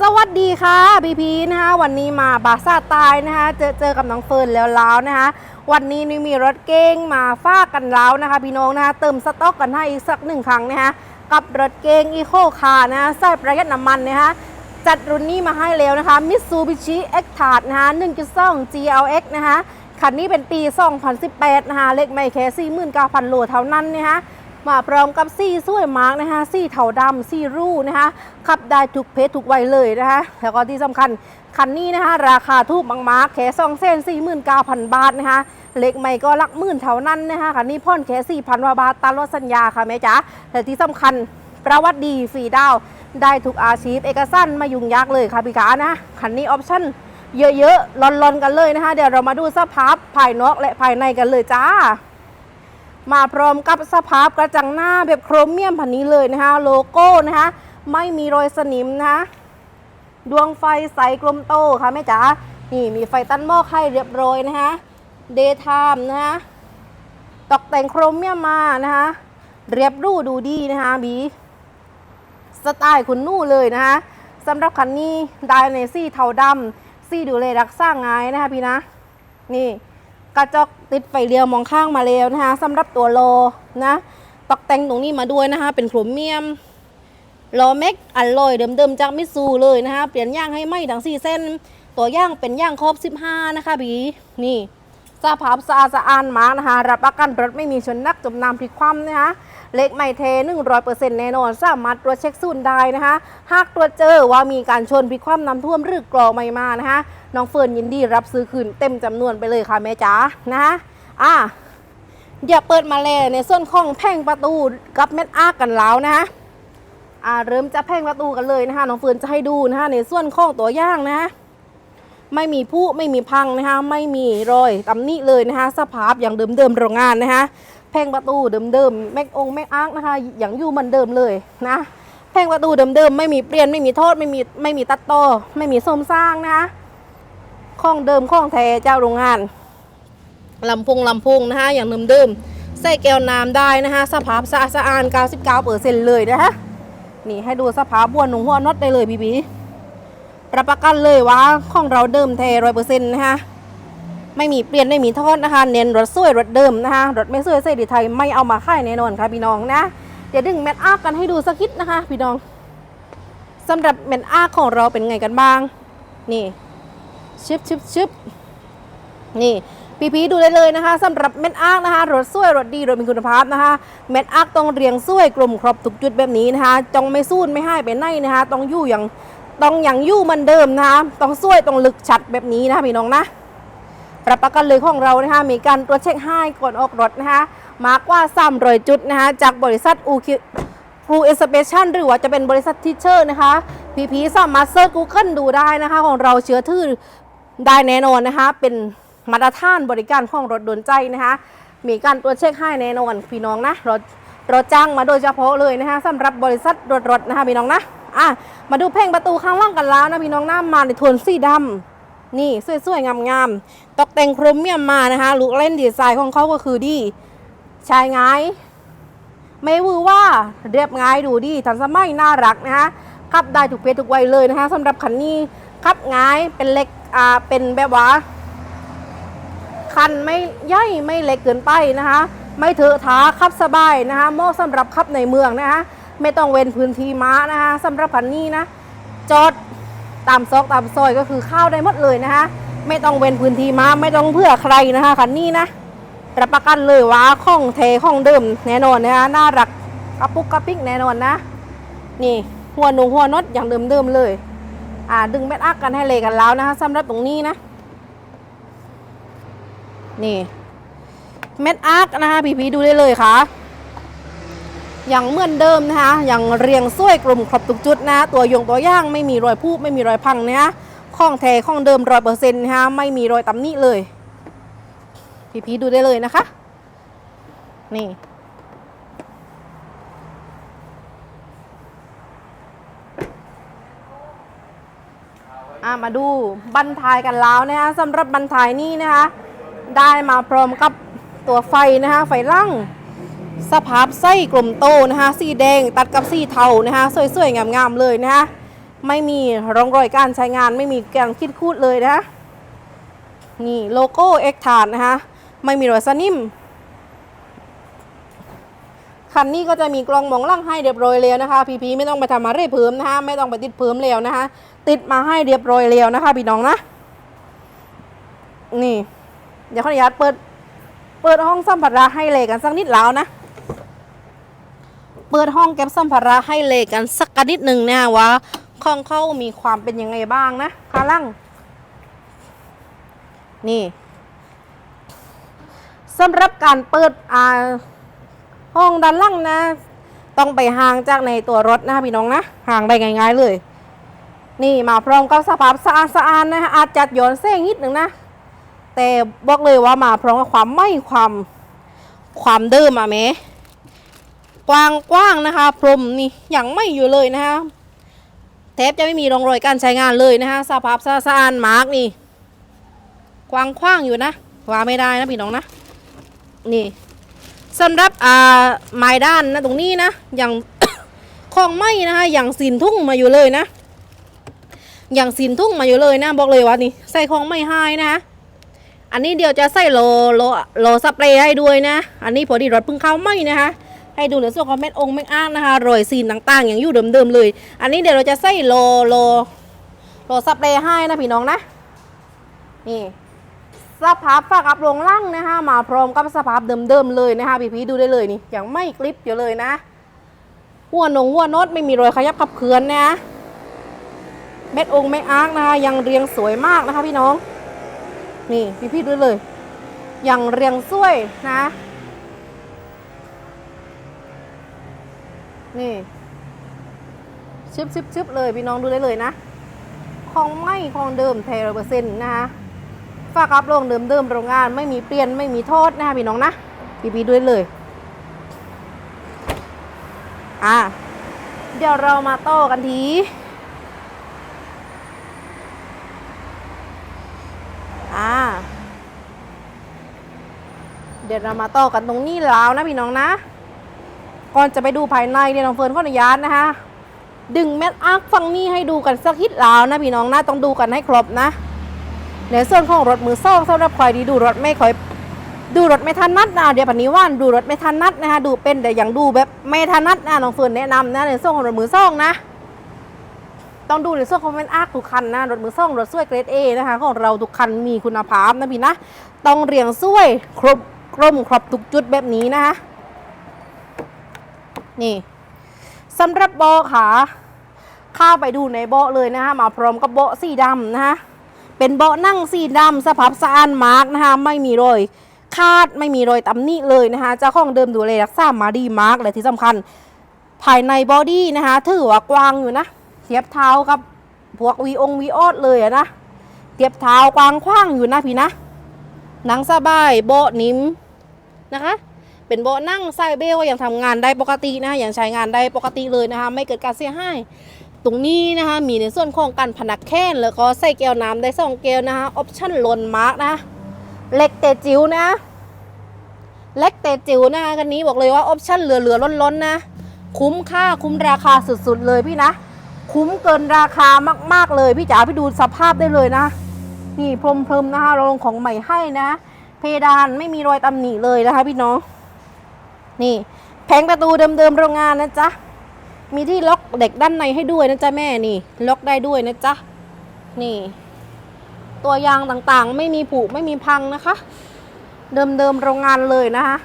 สวัสดีค่ะพีพีนะคะวันนี้มาบาซ่าตายนะคะเจอเจอกับน้องเฟิร์นแล้วแล้วนะคะวันนี้นี่มีรถเก้งมาฟากกันแล้วนะคะพี่น้องนะคะเติมสต็อกกันให้อีกสักหนึ่งครั้งนะคะกับรถเก้งอีโคคาร์นะคะใส่ประหยัดน้ำมันนะคะจัดรุ่นนี้มาให้แล้วนะคะมิ t ซูบิชิเอ็กทาร์ดนะคะ1.2 GLX นะคะคันนี้เป็นปี 2018 นะคะเลขไม่แค่49,000โลเท่านั้นนะคะ มาพร้อมกับซี่สวยมาร์กนะคะซี่เทาดำซี่รูนะคะขับได้ทุกเพศทุกวัยเลยนะคะแล้วก็ที่สำคัญคันนี้นะคะราคาทูบบางมาร์กแค่สองเส้นสี่หมื่นเก้าพันบาทนะคะเล็กใหม่ก็ลักหมื่นเท่านั้นนะคะคันนี้พ่อนแค่สี่พันบาทตามรถสัญญาค่ะแม่จ๋าแต่ที่สำคัญประวัติดีฟรีดาวได้ทุกอาชีพเอกสารไมายุ่งยากเลยค่ะพี่ขานะคันนี้ออปชั่นเยอะๆลอนๆกันเลยนะคะ เดี๋ยวเรามาดูสภาพภายนอกและภายในกันเลยจ้า มาพร้อมกับสภาพกระจังหน้าแบบโครเมียมพันนี้เลยนะคะ โลโก้นะคะ ไม่มีรอยสนิมนะคะดวงไฟใสกลมโตค่ะแม่จ๋านี่มีไฟตั้นหม้อให้เรียบร้อยนะคะเดย์ไทม์นะคะตกแต่งโครเมียมมานะคะเรียบรูดูดีนะคะบีสไตล์คุณนู่เลยนะคะสำหรับคันนี้ได้ในซี่เทาดำซี่ดูเลยรักสร้างงายนะคะพี่นะ นี่ กระจก ติดไฟเลี้ยวมองข้างมาแล้วนะคะสำหรับตัวโลนะตกแต่งตรงนี้มาด้วยนะคะ เป็นโครเมียมล้อเม็กอัลลอยเดิมๆจากมิสซูเลยนะคะ เปลี่ยนย่างให้ไหมดังสี่เส้น ตัวย่างเป็นย่างครบ 15 นะคะบีนี่สภาพสะอาดสะอ้านมากนะคะ รับประกันรถไม่มีชนนักจมน้ำพลิกคว่ำนะคะ เล็กไม่เท100%แน่นอน สามารถตรวจเช็คศูนได้นะคะ หากตรวจเจอว่ามีการชนพิคว่ำน้ำท่วมหรือกรอไม่มานะคะ น้องเฟิร์นยินดีรับซื้อคืนเต็มจำนวนไปเลยค่ะแม่จ๋านะคะอะอย่าเปิดมาเลยในส่วนของแพ่งประตูกับเม็ดอากันแล้วนะคะอ่าเริ่มจะแพ่งประตูกันเลยนะคะน้องเฟิร์นจะให้ดูนะคะในส่วนของตัวย่างนะคะ ไม่มีผู้ไม่มีพังนะคะไม่มีรอยตำหนิเลยนะคะสภาพอย่างเดิมๆโรงงานนะคะแพงประตูเดิมๆแม็กองแม็กอาร์คนะคะอย่างอยู่เหมือนเดิมเลยนะแพงประตูเดิมๆไม่มีเปลี่ยนไม่มีโทษไม่มีไม่มีตัดต่อไม่มีส้มสร้างนะคะข้องเดิมข้องแท้เจ้าโรงงานลำพงลำพงนะคะอย่างเดิมๆใส่แก้วน้ำได้นะคะสภาพสะอาดสะอาน99%เลยนะคะนี่ให้ดูสภาพบวนหนุ่งหัวน็อตได้เลยบีบี รับประกันเลยว่าของเราเดิมแท้ร้อยเปอร์เซ็นต์นะคะไม่มีเปลี่ยนไม่มีทอดนะคะ เน้นรถสวยรถเดิมนะคะรถไม่สวยเสดีไทยไม่เอามาขายแน่นอนค่ะพี่น้องนะเดี๋ยวดึงแมทอาร์กันให้ดูสักนิดนะคะ พี่น้องสำหรับแมทอาร์ของเราเป็นไงกันบ้าง นี่ชึบชึบชึบนี่พี่พีดูได้เลยนะคะสำหรับเม็ดอาร์นะคะรถสวยรถดีรถมีคุณภาพนะคะ เม็ดอาร์ต้องเรียงสวยกลมครบทุกจุดแบบนี้นะคะจงไม่สู้ไม่ให้ไปไหนนะคะ ต้องอยู่อย่าง ต้องอย่างยู่เหมันเดิมนะคะต้องสวยต้องลึกชัดแบบนี้นะคะพี่น้องนะรับประกันเลยของเรานะคะมีการตรวจเช็คให้ก่อนออกรถนะคะมากว่า300จุดนะคะจากบริษัทอูคิฟูเอสเปชันหรือว่าจะเป็นบริษัททิเชอร์นะคะพีพีสามารถเซิร์ชกูเกิลดูได้นะคะ ของเราเชื้อถือได้แน่นอนนะคะ เป็นมาตรฐานบริการของรถโดนใจนะคะ มีการตรวจเช็คให้แน่นอนพี่น้องนะรถรถจ้างมาโดยเฉพาะเลยนะคะสำหรับบริษัทรถรถนะคะพี่น้องนะ อะมาดูเพ่งประตูข้างล่างกันแล้วนะพี่น้องหนะมาในโทนสีดำนี่สวยๆงามๆตกแต่งโครเมียมมานะคะลูกเล่นดีไซน์ของเขาก็คือดีชายง่ายไม่วือว่าเรียบง่ายดูดีทันสมัยน่ารักนะคะขับได้ทุกเพศทุกวัยเลยนะคะสำหรับคันนี้ขับง่ายเป็นเล็กอ่าเป็นแบบว่าคันไม่ย่อยไม่เล็กเกินไปนะคะ ไม่เถอะท้าขับสบายนะคะเหมาะสำหรับขับในเมืองนะคะ ไม่ต้องเว้นพื้นที่ม้านะคะสำหรับคันนี้นะจอดตามซอกตามซอยก็คือเข้าได้หมดเลยนะคะ ไม่ต้องเว้นพื้นที่ม้าไม่ต้องเพื่อใครนะคะคันนี้นะรับประกันเลยว่าข้องเทข้องเดิมแน่นอนนะคะน่ารักกระปุกกระปิกแน่นอนนะ นี่หัวหนูหัวน็อย่างเดิมๆเลย อ่าดึงแมทอักกันให้เลยกันแล้วนะคะสำหรับตรงนี้นะ นี่เม็ดอาร์คนะคะพีพีดูได้เลยค่ะ อย่างเหมือนเดิมนะคะอย่างเรียงสวยกลุ่มครบทุกจุดนะตัวยงตัวย่างไม่มีรอยพุไม่มีรอยพังนะข้องแท้ข้องเดิมร้อยเปอร์เซ็นต์นะคะไม่มีรอยตำหนิเลยพีพีดูได้เลยนะคะ นี่อะมาดูบันทายกันแล้วนะคะสำหรับบันทายนี่นะคะ ได้มาพร้อมกับตัวไฟนะคะไฟล่าง สภาพไส้กลมโตนะคะสีแดงตัดกับสีเทานะคะสวยๆ งามๆ เลยนะคะไม่มีร่องรอยการใช้งานไม่มีการคิดคูดเลยนะคะนี่โลโก้เอ็กทานนะคะไม่มีรอยสนิมคันนี้ก็จะมีกล้องมองล่างให้เรียบร้อยแล้วนะคะพีพีไม่ต้องไปทำอะไรเพิ่มนะคะไม่ต้องไปติดเพิ่มแล้วนะคะติดมาให้เรียบร้อยแล้วนะคะพี่น้องนะนี่เดี๋ยวขออนุญาตเปิด เปิดห้องสัมภาระให้เลยกันสักนิดแล้วนะ เปิดห้องเก็บสัมภาระให้เลกันสักนิดหนึ่งนะว่าห้องเขามีความเป็นยังไงบ้างนะข้าล่งนี่สำหรับการเปิดอ่าห้องด้านล่างนะ ต้องไปห่างจากในตัวรถนะพี่น้องนะห่างได้ง่ายๆเลย นี่มาพร้อมกับสภาพสะอาดสะอาดนะอาจจัดย่อนเส้นนิดหนึ่งนะ แต่บอกเลยว่ามาพร้อมกับความไม่ความความเดิมอะเม กว้างกว้างๆนะคะ พรมนี่ยังไม่อยู่เลยนะคะแทบจะไม่มีร่องรอยการใช้งานเลยนะคะสภาพสะอาดมาร์กนี่กว้างขว้างอยู่นะว่าไม่ได้นะพี่น้องนะนี่สำหรับอ่าไม้ด้านนะตรงนี้นะอย่างของไหมนะคะอย่างสินทุ่งมาอยู่เลยนะ อย่างสินทุ่งมาอยู่เลยนะ บอกเลยว่านี่ใส่ของไม่หายนะอันนี้เดี๋ยวจะใส่โลโลโลสเปรย์ให้ด้วยนะ อันนี้พอดีรถเพิ่งเข้าไหมนะคะ ให้ดูในส่วนของเม็ดองค์เม็ดอ้างนะคะรอยซีนต่างๆ อย่างอยู่เดิมๆเลย อันนี้เดี๋ยวเราจะใส่โลโลโลสเปรย์ให้นะพี่น้องนะนี่สภาพฝากับโรงล่างนะคะมาพร้อมกับสภาพเดิมๆเลยนะคะพี่พีดูได้เลยนี่ยังไม่กลิปอยู่เลยนะ หัวหนงหัวโนดไม่มีรอยขยับขับเคลื่อนนะเม็ดองค์เม็ดอาร์กนะคะยังเรียงสวยมากนะคะพี่น้อง นี่พี่พี่ดูเลย ยังเรียงสวยนะ นี่ชึบชึบชึบเลยพี่น้องดูได้เลยนะของไม่ของเดิมเทรเปอร์เซ็นต์นะคะฝากรับโรงเดิมเดิมโรงงานไม่มีเปลี่ยนไม่มีโทษนะคะพี่น้องนะปีปีด้วยเลยอะเดี๋ยวเรามาโต่อกันทีอ่าเดี๋ยวเรามาต่อกันตรงนี้แล้วนะพี่น้องนะ ก่อนจะไปดูภายในเนี่ยน้องเฟิร์นขออนุญาตนะคะ ดึงแมทอาร์คฟังนี่ให้ดูกันสักฮิตแล้วนะพี่น้องนะต้องดูกันให้ครบนะในส่วนของรถมือซองสำหรับใครที่ดูรถไม่ค่อยดูรถไม่ทันนัดนะเดี๋ยวปันนี้ว่านดูรถไม่ทันนัดนะคะดูเป็นแต่อย่างดูแบบไม่ทันนัดนะน้องเฟิร์นแนะนำนะในส่วนของรถมือซองนะ ต้องดูในส่วนของเป็นอาร์คทุกคันนะรถมือซองรถสวยเกรดเอนะคะของเราทุกคันมีคุณภาพนะพี่นะต้องเรียงสวยครบกลมครบทุกจุดแบบนี้นะคะ นี่สำหรับเบาะขาเข้าไปดูในเบาเลยนะคะมาพร้อมกับเบาสีดำนะคะเป็นเบานั่งสีดำสภาพสะอาดมาร์กนะคะไม่มีรอยคาดไม่มีรอยตำหนิเลยนะคะเจ้าของเดิมดูแลรักษามาดีมาร์กและที่สำคัญ ภายในบอดี้นะคะถือว่ากว้างอยู่นะเทียบเท้ากับพวกวีองวีออดเลยนะเทียบเท้ากว้างขว้างอยู่นะพี่นะหนังสบายเบานิ่มนะคะ เป็นเบาะนั่งไซเบลยังทำงานได้ปกตินะคะยังใช้งานได้ปกติเลยนะคะ ไม่เกิดการเสียหายตรงนี้นะคะมีในส่วนของการพนักแค้นแล้วก็ใส่แก้วน้ำได้สองแก้วนะคะออปชั่นลนมาร์กนะเล็กแต่จิ๋วนะเล็กแต่จิ๋วนะคะกันนี้บอกเลยว่าออปชั่นเหลือๆล้นๆนะ คุ้มค่าคุ้มราคาสุดๆเลยพี่นะ คุ้มเกินราคามากๆเลยพี่จ๋าพี่ดูสภาพได้เลยนะนี่พรมพรมๆนะคะเราลงของใหม่ให้นะ เพดานไม่มีรอยตำหนิเลยนะคะพี่น้อง นี่แผงประตูเดิมๆโรงงานนะจ๊ะ มีที่ล็อกเด็กด้านในให้ด้วยนะจ๊ะแม่นี่ ล็อกได้ด้วยนะจ๊ะ นี่ ตัวยางต่างๆ ไม่มีผุไม่มีพังนะคะ เดิมๆโรงงานเลยนะคะ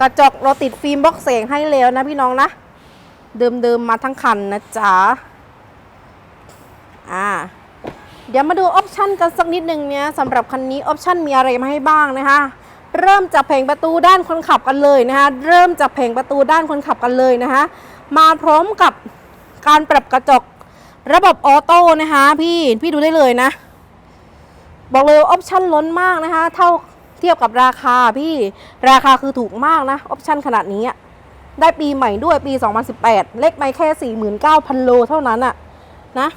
กระจกเราติดฟิล์มบล็อกเสียงให้แล้วนะพี่น้องนะ เดิมๆมาทั้งคันนะจ๊ะ อ่าเดี๋ยวมาดูออปชันกันสักนิดหนึ่งเนี่ยสำหรับคันนี้ออปชันมีอะไรมาให้บ้างนะคะ เริ่มจากแผงประตูด้านคนขับกันเลยนะคะเริ่มจากแผงประตูด้านคนขับกันเลยนะคะมาพร้อมกับการปรับกระจกระบบออโต้นะคะพี่พี่ดูได้เลยนะ บอกเลยออปชั่นล้นมากนะคะ เท่าเทียบกับราคาพี่ราคาคือถูกมากนะออปชั่นขนาดนี้ได้ปีใหม่ด้วยปี 2018 เลขไม่แค่ 49,000 โลเท่านั้นอะนะ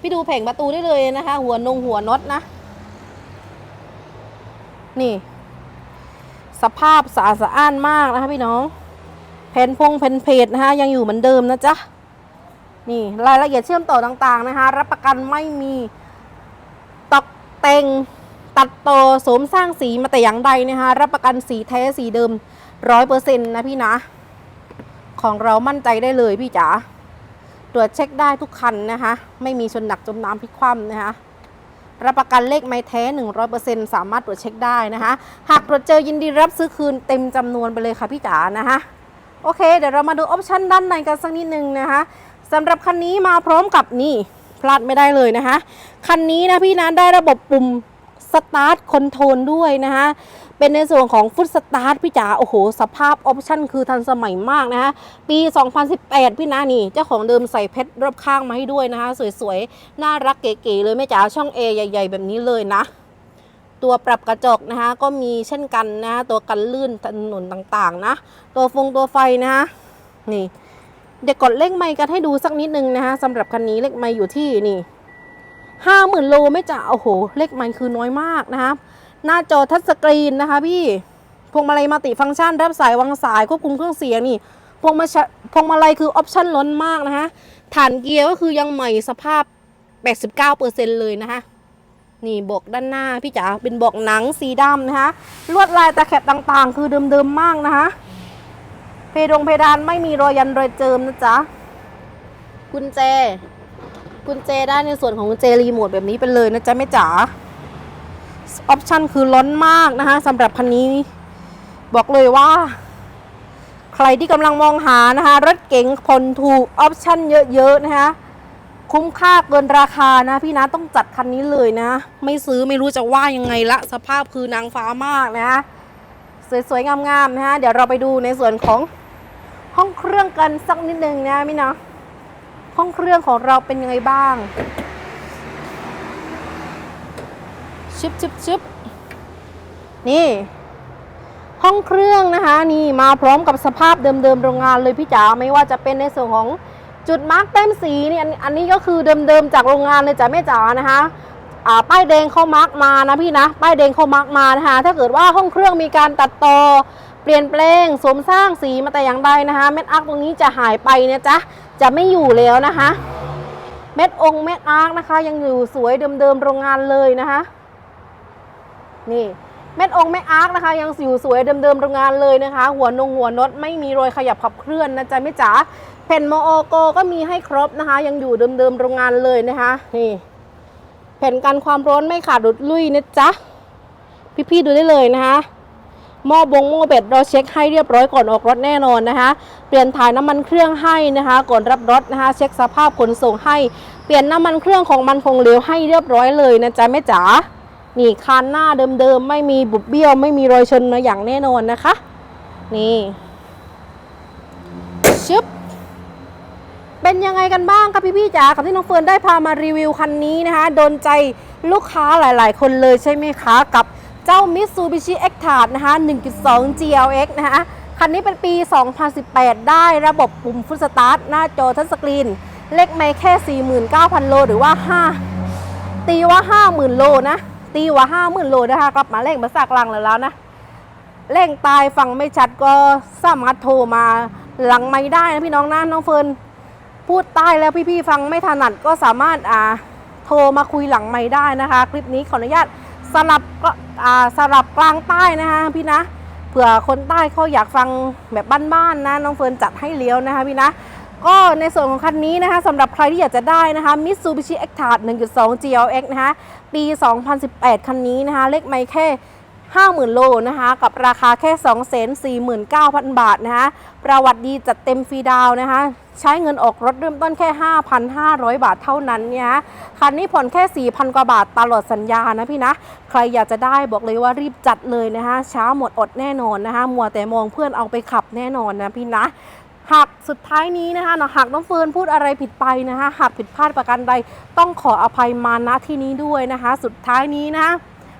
พี่ดูแผงประตูได้เลยนะคะ หัวนงหัวน็อตนะ นี่ สภาพสะอาดสะอ้านมากนะคะพี่น้อง แผ่นพงแผ่นเพจนะคะยังอยู่เหมือนเดิมนะจ๊ะ นี่รายละเอียดเชื่อมต่อต่างๆนะคะ รับประกันไม่มีตอกแต่งตัดต่อสมสร้างสีมาแต่อย่างใดนะคะรับประกันสีแท้สีเดิมร้อยเปอร์เซ็นต์นะพี่นะ ของเรามั่นใจได้เลยพี่จ๋าตรวจเช็คได้ทุกคันนะคะ ไม่มีชนหนักจมน้ำพลิกคว่ำนะคะ รับประกันเลขไม้แท้ 100%สามารถตรวจเช็คได้นะคะ หากตรวจเจอยินดีรับซื้อคืนเต็มจำนวนไปเลยค่ะพี่จ๋านะคะโอเค เดี๋ยวเรามาดูออปชันด้านในกันสักนิดนึงนะคะสำหรับคันนี้มาพร้อมกับนี่พลาดไม่ได้เลยนะคะ คันนี้นะพี่นะได้ระบบปุ่มสตาร์ทคอนโทรลด้วยนะคะ เป็นในส่วนของฟุตสตาร์ทพี่จ๋าโอ้โห สภาพออปชันคือทันสมัยมากนะคะปี 2018 พี่นะนี่ เจ้าของเดิมใส่เพชรรอบข้างมาให้ด้วยนะคะ สวยๆ น่ารักเก๋ๆเลยแม่จ๋าช่อง A ใหญ่ ๆ แบบนี้เลยนะ ตัวปรับกระจกนะคะ ก็มีเช่นกันนะะตัวกันลื่นถนนต่างๆนะ ตัวฟงตัวไฟนะคะนี่เดี๋ยวกดเลขไมค์กันให้ดูสักนิดนึงนะคะสำหรับคันนี้เลขไมค์อยู่ที่นี่ห้าหมื่นโลไม่จ่าโอ้โห เลขไมค์คือน้อยมากนะคะ หน้าจอทัชสกรีนนะคะพี่พวงมาลัยมัลติฟังก์ชันรับสายวางสายควบคุมเครื่องเสียงนี่พวงมาชพวงมาลัยคือออปชั่นล้นมากนะคะฐานเกียร์ก็คือยังใหม่สภาพ 89%เลยนะคะนี่บอกด้านหน้าพี่จ๋าเป็นบอกหนังสีดำนะคะลวดลายตะแคบต่างๆ คือเดิมๆมากนะคะเพดงเพดานไม่มีรอยยันรอยเจิมนะจ๊ะกุญแจ กุญแจได้ในส่วนของกุญแจรีโมทแบบนี้ไปเลยนะจ๊ะแม่จ๋า ออปชันคือล้นมากนะคะสำหรับคันนี้ บอกเลยว่า ใครที่กำลังมองหานะคะ รถเก๋งผ่อนถูกออปชันเยอะ ๆ นะคะคุ้มค่าเกินราคานะ พี่นะต้องจัดคันนี้เลยนะ ไม่ซื้อไม่รู้จะว่ายังไงละ สภาพคือนางฟ้ามากนะคะสวยๆ งามๆนะฮะเดี๋ยวเราไปดูในส่วนของห้องเครื่องกันสักนิดนึงนะพี่นะห้องเครื่องของเราเป็นยังไงบ้าง ชิบชิบชิบนี่ ห้องเครื่องนะคะ นี่มาพร้อมกับสภาพเดิมๆโรงงานเลยพี่จ๋าไม่ว่าจะเป็นในส่วนของจุดมาร์กแต้มสีนี่อันนี้ก็คือเดิมๆจากโรงงานเลยจ้ะแม่จ๋านะคะอ่าป้ายแดงเขามาร์กมานะพี่นะป้ายแดงเขามาร์กมานะคะถ้าเกิดว่าห้องเครื่องมีการตัดต่อเปลี่ยนแปลงสมสร้างสีมาแต่อย่างใดนะคะเม็ดอาร์กตรงนี้จะหายไปนะจ๊ะจะไม่อยู่แล้วนะคะ เม็ดองค์เม็ดอาร์กนะคะ ยังอยู่สวยเดิมๆโรงงานเลยนะคะ นี่เม็ดองค์เม็ดอาร์กนะคะ ยังอยู่สวยเดิมๆโรงงานเลยนะคะ หัวนงหัวนดไม่มีรอยขยับขับเคลื่อนนะจ๊ะไม่จ๋าแผ่นโมโอโกก็มีให้ครบนะคะ ยังอยู่เดิมๆโรงงานเลยนะคะนี่แผ่นกันความร้อนไม่ขาดหลุดลุยนะจ๊ะพี่ๆดูได้เลยนะคะหม้อบงหม้อเบ็ดเราเช็คให้เรียบร้อยก่อนออกรถแน่นอนนะคะ เปลี่ยนถ่ายน้ำมันเครื่องให้นะคะ ก่อนรับรถนะคะ เช็คสภาพขนส่งให้ เปลี่ยนน้ำมันเครื่องของมันคงเหลวให้เรียบร้อยเลยนะจ๊ะแม่จ๋า นี่คานหน้าเดิมๆ ไม่มีบุบเบี้ยว ไม่มีรอยชนมาอย่างแน่นอนนะคะ นี่ชึบเป็นยังไงกันบ้างคะพี่พี่ๆจ๋ากับที่น้องเฟิร์นได้พามารีวิวคันนี้นะคะ โดนใจลูกค้าหลายๆ คนเลยใช่ไหมคะ กับเจ้า Mitsubishi x t a r นะคะ 1.2 GLX นะคะคันนี้เป็นปี 2018 ได้ระบบปุ่มฟุตสตาร์ทหน้าจอทัชสกรีน เลขไม่แค่ 49,000 โล หรือว่า 5 ตีว่า 50,000 โลนะ ตีว่า50,000โลนะคะกลับมาเลขมาสากลังแล้วแล้วนะเร่งตายฟังไม่ชัดก็สามารถโทรมาหลังไม่ได้นะพี่น้องนะน้องเฟิร์นพูดใต้แล้วพี่ๆฟังไม่ถนัดก็สามารถอ่าโทรมาคุยหลังไม่ได้นะคะ คลิปนี้ขออนุญาตสลับก็อ่าสลับกลางใต้นะคะพี่นะเผื่อคนใต้เขาอยากฟังแบบบ้านๆนะน้องเฟิร์นจัดให้เลี้ยวนะคะพี่นะ ก็ในส่วนของคันนี้นะคะสำหรับใครที่อยากจะได้นะคะ Mitsubishi x t a r 1.2 GLX นะคะปี 2018 คันนี้นะคะ เลขไม่แค่ 50,000 โลนะคะ กับราคาแค่ 249,000 บาทนะคะ ประวัติดีจัดเต็มฟรีดาวนะคะ ใช้เงินออกรถเริ่มต้นแค่ 5,500 บาทเท่านั้นเนี่ยคันนี้ผ่อนแค่ 4,000 กว่าบาทตลอดสัญญานะพี่นะ ใครอยากจะได้บอกเลยว่ารีบจัดเลยนะคะช้าหมดอดแน่นอนนะคะ มัวแต่มองเพื่อนเอาไปขับแน่นอนนะพี่นะ หากสุดท้ายนี้นะคะเนาะหากน้องเฟิร์นพูดอะไรผิดไปนะคะหากผิดพลาดประการใดต้องขออภัยมาณที่นี้ด้วยนะคะ สุดท้ายนี้นะคะ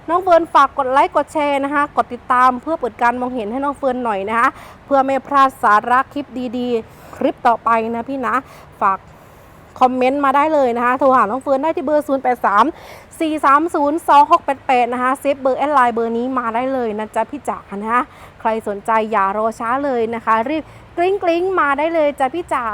น้องเฟิร์นฝากกดไลค์กดแชร์นะคะ กดติดตามเพื่อเปิดการมองเห็นให้น้องเฟิร์นหน่อยนะคะ เพื่อไม่พลาดสาระคลิปดีๆ คลิปต่อไปนะพี่นะ ฝากคอมเมนต์มาได้เลยนะคะ โทรหาน้องเฟิร์นได้ที่เบอร์ 0 8 3 4 3 0 2 6 8 8 นะคะเซฟเบอร์แอดไลน์เบอร์นี้มาได้เลยนะจ๊ะพี่จ๋านะคะ ใครสนใจอย่ารอช้าเลยนะคะ รีบ กริ้งกริ้งๆมาได้เลยจ้ะพี่จ๋า